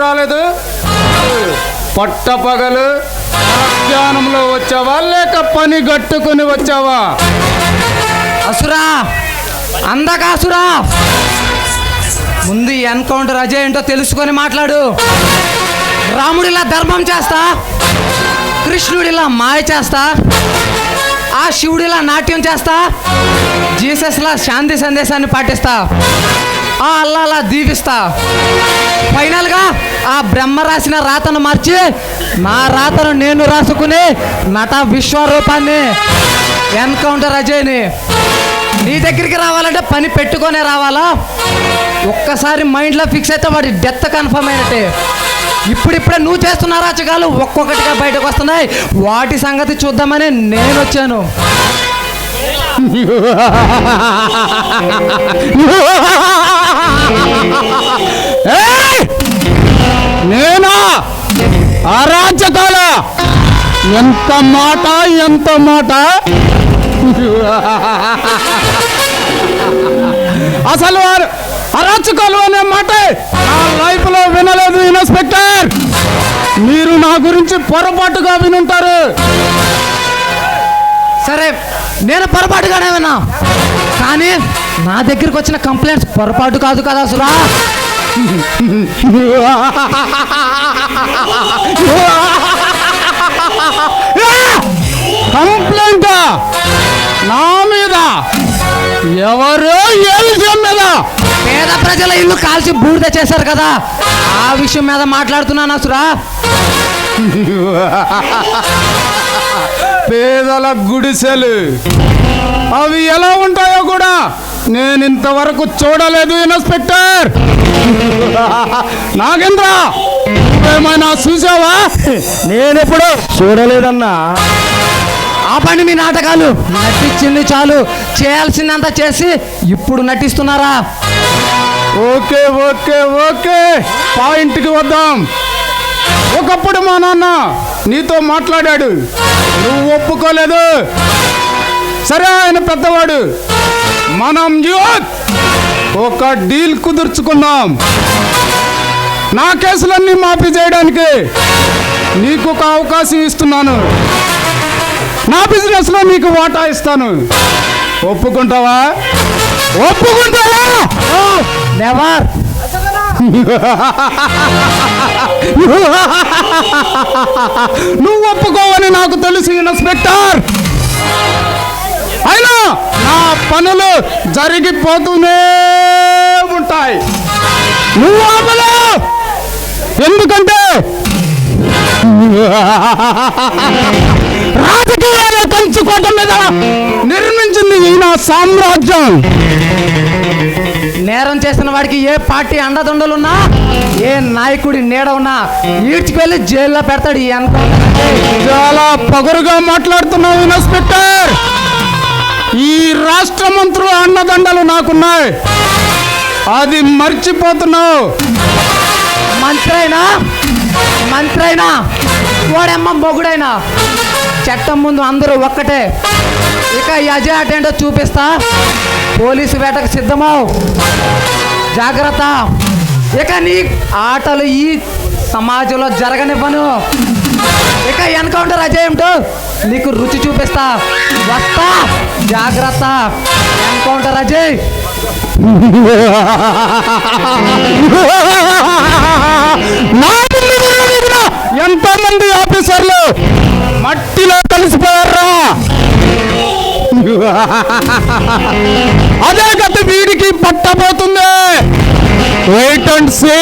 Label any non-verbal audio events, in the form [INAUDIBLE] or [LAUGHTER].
రాలేదు. పట్టపగలు మధ్యాహ్నంలో వచ్చావా? లేక పని గట్టుకుని వచ్చావా? అసురా అందకాసురా. ముందు ఎన్కౌంటర్ అజయ్ ఏంటో తెలుసుకొని మాట్లాడు. రాముడిలా ధర్మం చేస్తా కృష్ణుడిలా మాయ చేస్తా ఆ శివుడిలా నాట్యం చేస్తా జీసస్లా శాంతి సందేశాన్ని పాటిస్తా. ఆ అల్లాలా దీవిస్తా. ఫైనల్గా ఆ బ్రహ్మ రాసిన రాతను మార్చి నా రాతను నేను రాసుకుని నట విశ్వరూపాన్ని ఎన్కౌంటర్ అజయ్ని. నీ దగ్గరికి రావాలంటే పని పెట్టుకొనే రావాలా? ఒక్కసారి మైండ్లో ఫిక్స్ అయితే వాడి డెత్ కన్ఫర్మ్ అయినట్టే. ఇప్పుడిప్పుడే నువ్వు చేస్తున్న రాచకాలు ఒక్కొక్కటిగా బయటకు వస్తున్నాయి. వాటి సంగతి చూద్దామని నేను వచ్చాను. [LAUGHS] ఎంత మాట ఎంత మాట? అసలు వారు అరాచకాలు అనే మాట నా లైఫ్లో వినలేదు ఇన్స్పెక్టర్. మీరు నా గురించి పొరపాటుగా వినుంటారు. సరే నేను పొరపాటుగానే విన్నా. కానీ నా దగ్గరికి వచ్చిన కంప్లైంట్స్ పొరపాటు కాదు కదా సురా [LAUGHS] కంప్లైంట్ నా మీద ఎవరు ఏ విషయం మీద. పేద ప్రజల ఇల్లు కాల్చి బూడిద చేశారు కదా. ఆ విషయం మీద మాట్లాడుతున్నాను సురా? పేదల గుడిసెలు. అవి ఎలా ఉంటాయో కూడా నేను ఇంతవరకు చూడలేదు ఇన్స్పెక్టర్. నాగేంద్ర నువ్వేమైనా చూసావా? నేనెప్పుడు చూడలేదన్నా. ఆపండి మీ నాటకాలు. నటించింది చాలు. చేయాల్సిందంతా చేసి ఇప్పుడు నటిస్తున్నారా? Okay okay okay. పాయింట్కి వద్దాం. ఒకప్పుడు మా నాన్న నీతో మాట్లాడాడు. నువ్వు ఒప్పుకోలేదు. సరే ఆయన పెద్దవాడు. మనం యూత్ ఒక డీల్ కుదుర్చుకుందాం. నా కేసులన్నీ మాఫీ చేయడానికి నీకు ఒక అవకాశం ఇస్తున్నాను. నా బిజినెస్లో నీకు వాటా ఇస్తాను. ఒప్పుకుంటావా? ఒప్పుకుంటావా? నెవర్. నువ్వు ఒప్పుకోవని నాకు తెలుసు ఇన్స్పెక్టర్. అయినా నా పనులు జరిగిపోతూనే ఉంటాయి. నువ్వు ఆపలు ఎందుకంటే రాజకీయాల కంచుకోట మీద నిర్మించింది ఈ నా సామ్రాజ్యం. నేరం చేసిన వాడికి ఏ పార్టీ అండదండలున్నా ఏ నాయకుడి నీడ ఉన్నా ఈడ్చుకెళ్ళి జైల్లో పెడతాడు ఈ. చాలా పొగరుగా మాట్లాడుతున్నావు ఇన్స్పెక్టర్ ఈ రాష్ట్ర మంత్రుల అన్నదండలు నాకున్నాయి. అది మర్చిపోతున్నావు. మంత్రి అయినా మంత్రి అయినా వాడమ్మ మొగుడైనా చట్టం ముందు అందరూ ఒక్కటే. ఇక ఈ అజయ్ చూపిస్తా. పోలీసు వేటకు సిద్ధమవు. జాగ్రత్త. ఇక నీ ఆటలు ఈ సమాజంలో జరగనివ్వను. ఇక ఎన్కౌంటర్ అజయ్ నీకు రుచి చూపిస్తా. వస్తా. జాగ్రత్త. ఎన్కౌంటర్ అజయ్. [LAUGHS] నా ఎంతమంది ఆఫీసర్లు మట్టిలో కలిసిపోయారా? అదే గత వీడికి పట్టబోతుంది. Wait and say